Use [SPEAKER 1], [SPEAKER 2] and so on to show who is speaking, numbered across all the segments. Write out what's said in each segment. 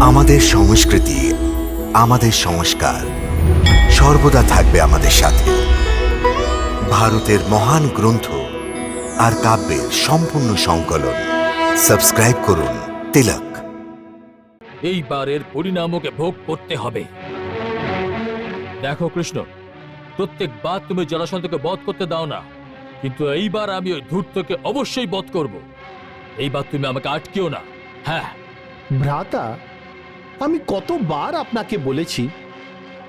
[SPEAKER 1] আমাদের সংস্কৃতি আমাদের সংস্কার সর্বদা থাকবে আমাদের সাথে। ভারতের মহান গ্রন্থ আর কাব্যের সম্পূর্ণ সংকলন। সাবস্ক্রাইব করুন তিলক।
[SPEAKER 2] এইবারের পরিণাম ওকে ভোগ করতে হবে। দেখো কৃষ্ণ প্রত্যেকবার তুমি জলাশন্তকে বধ করতে দাও না কিন্তু এইবার আমি ওই ধূর্তকে অবশ্যই বধ করব। এইবার তুমি আমাকে আটকেও না। হ্যাঁ।
[SPEAKER 3] ভ্রাতা আমি কতবার আপনাকে বলেছি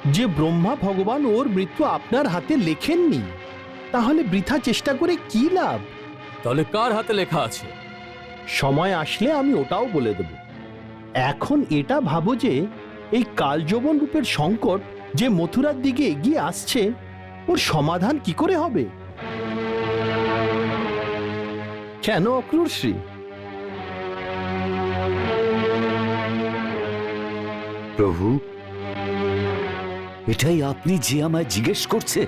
[SPEAKER 3] যে ব্রহ্মা ভগবান ওর মৃত্যু আপনার হাতে লেখেননি। তাহলে বৃথা চেষ্টা করে কি লাভ?
[SPEAKER 2] তাহলে কার হাতে লেখা আছে?
[SPEAKER 3] সময় আসলে আমি ওটাও বলে দেব। এখন এটা ভাবো যে এই কালযৌবন রূপের সংকট যে মথুরার দিকে এগিয়ে আসছে ওর সমাধান কি করে হবে? কেন অক্রুরশ্রী
[SPEAKER 4] প্রভু। এটাই আপনি যে আমায় জিজ্ঞেস করছে?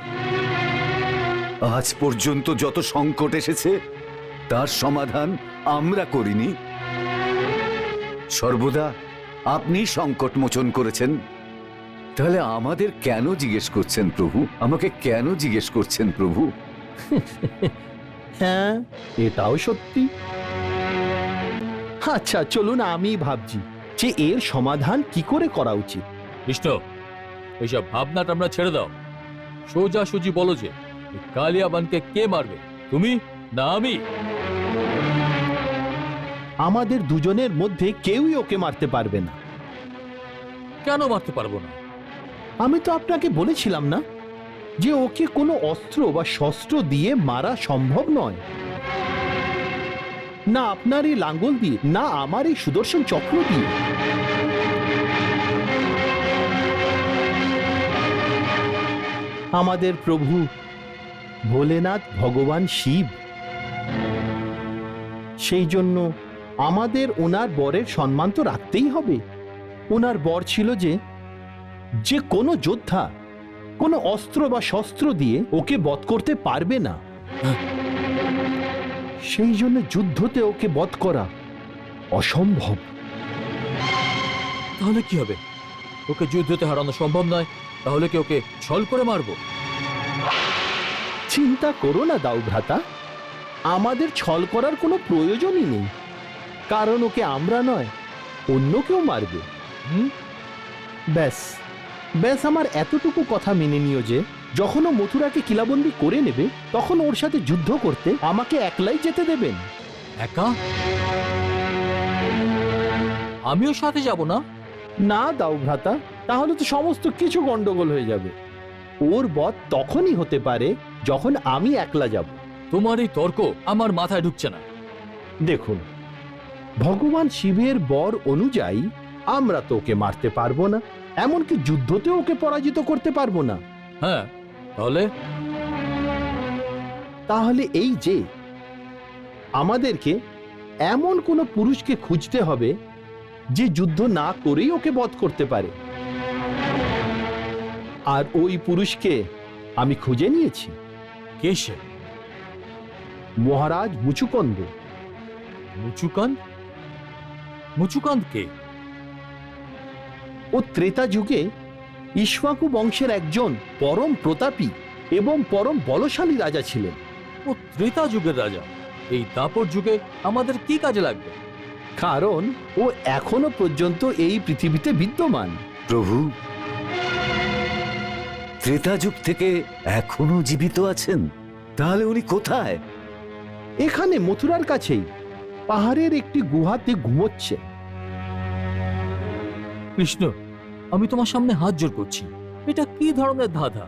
[SPEAKER 4] আজ পর্যন্ত যত সংকট এসেছে তার সমাধান আমরা করিনি। সর্বদা আপনি সংকট মোচন করেছেন। তাহলে আমাদের কেন জিজ্ঞেস করছেন প্রভু? আমাকে কেন জিজ্ঞেস করছেন প্রভু?
[SPEAKER 3] হ্যাঁ? এটাও সত্যি। আচ্ছা চলুন আমি ভাবছি। যে এর সমাধান কি করে করা উচিত?
[SPEAKER 2] কৃষ্ণ এইসব ভাবনাটা আমরা ছেড়ে দাও। সোজা সুজি বলো যে কালিয়াবানকে কে মারবে? তুমি না আমি?
[SPEAKER 3] আমাদের দুজনের মধ্যে কেউই ওকে মারতে পারবে না।
[SPEAKER 2] কেন মারতে পারব না?
[SPEAKER 3] আমি তো আপনাকে বলেছিলাম না যে ওকে কোনো অস্ত্র বা শস্ত্র দিয়ে মারা সম্ভব নয়। না আপনার এই লাঙ্গল দিয়ে, না আমার এই সুদর্শন চক্র দিয়ে। আমাদের প্রভু ভোলেনাথ ভগবান শিব, সেই জন্য আমাদের ওনার বরের সম্মান তো রাখতেই হবে। ওনার বর ছিল যে যে কোনো যোদ্ধা, কোনো অস্ত্র বা শস্ত্র দিয়ে ওকে বধ করতে পারবে না। সেই জন্য যুদ্ধতে ওকে বধ করা অসম্ভব।
[SPEAKER 2] তাহলে কি হবে? ওকে যুদ্ধতে হারানো সম্ভব নয় তাহলে কি ওকে ছল করে মারবো?
[SPEAKER 3] চিন্তা করো না দাউ ভ্রাতা আমাদের ছল করার কোনো প্রয়োজনই নেই। কারণ ওকে আমরা নয় অন্য কেউ মারবে।
[SPEAKER 2] হুম?
[SPEAKER 3] ব্যাস ব্যাস আমার এতটুকু কথা মেনে নিও যে যখন ও মথুরাকে কিলাবন্দি করে নেবে তখন ওর সাথে যুদ্ধ করতে আমাকে একলাই যেতে দেবেন।
[SPEAKER 2] একা? আমিও সাথে যাব না?
[SPEAKER 3] না দাও ভ্রাতা তাহলে তো সমস্ত কিছু গন্ডগোল হয়ে যাবে। ওর বধ তখনই হতে পারে যখন আমি একলা যাব।
[SPEAKER 2] তোমার এই তর্ক আমার মাথায় ঢুকছে না।
[SPEAKER 3] দেখুন ভগবান শিবের বর অনুযায়ী আমরা তো ওকে মারতে পারব না এমনকি যুদ্ধতে ওকে পরাজিত করতে পারব না।
[SPEAKER 2] হ্যাঁ তাহলে?
[SPEAKER 3] তাহলে এই যে আমাদেরকে এমন কোনো পুরুষকে খুঁজতে হবে যে যুদ্ধ না করেই ওকে বধ করতে পারে। আর ওই পুরুষকে আমি খুঁজে নিয়েছি।
[SPEAKER 2] কে সে?
[SPEAKER 3] মহারাজ মুচুকন্দ।
[SPEAKER 2] মুচুকান্ত মুচুকান্ত কে?
[SPEAKER 3] ও ত্রেতা যুগে ইক্ষ্বাকু বংশের একজন পরম প্রতাপী এবং পরম বলশালী রাজা ছিলেন।
[SPEAKER 2] ও ত্রেতা যুগের রাজা। এই দাপর যুগে আমাদের কি কাজে লাগবে?
[SPEAKER 3] কারণ ও এখনও পর্যন্ত এই পৃথিবীতে বিদ্যমান।
[SPEAKER 4] প্রভু ত্রেতা যুগ থেকে এখনও জীবিত আছেন? তাহলে উনি কোথায়?
[SPEAKER 3] এখানে মথুরার কাছেই পাহাড়ের একটি গুহাতে ঘুমোচ্ছে।
[SPEAKER 2] কৃষ্ণ আমি তোমার সামনে হাত জোর করছি। এটা কি ধরনের ধাঁধা?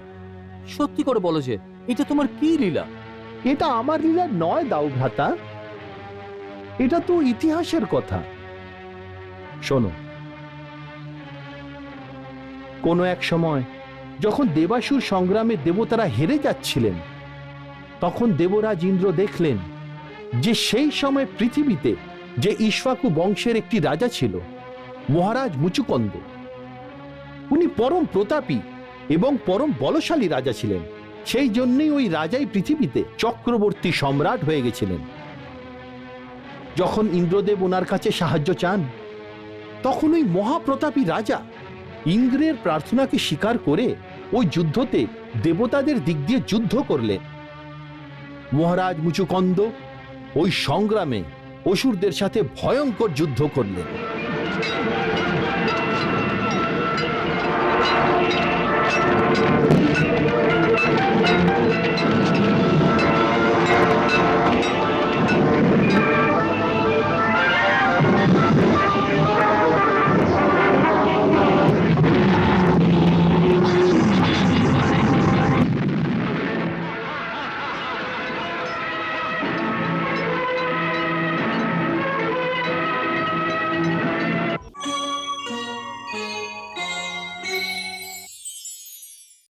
[SPEAKER 2] সত্যি করে বলো যে, এটা তোমার কি লীলা?
[SPEAKER 3] এটা আমার লীলা নয় দাও ভ্রাতা। এটা তো ইতিহাসের কথা। শোনো। কোনো এক সময় যখন দেবাসুর সংগ্রামে দেবতারা হেরে যাচ্ছিলেন, তখন দেবরাজ ইন্দ্র দেখলেন যে সেই সময় পৃথিবীতে যে ইক্ষ্বাকু বংশের একটি রাজা ছিল, মহারাজ মুচুকন্দ উনি পরম প্রতাপী এবং পরম বলশালী রাজা ছিলেন। সেই জন্যই ওই রাজাই পৃথিবীতে চক্রবর্তী সম্রাট হয়ে গেছিলেন। যখন ইন্দ্রদেব ওনার কাছে সাহায্য চান, তখন ওই মহাপ্রতাপী রাজা ইন্দ্রের প্রার্থনাকে স্বীকার করে ওই যুদ্ধতে দেবতাদের দিক দিয়ে যুদ্ধ করলেন। মহারাজ মুচুকন্দ ওই সংগ্রামে অসুরদের সাথে ভয়ঙ্কর যুদ্ধ করলেন।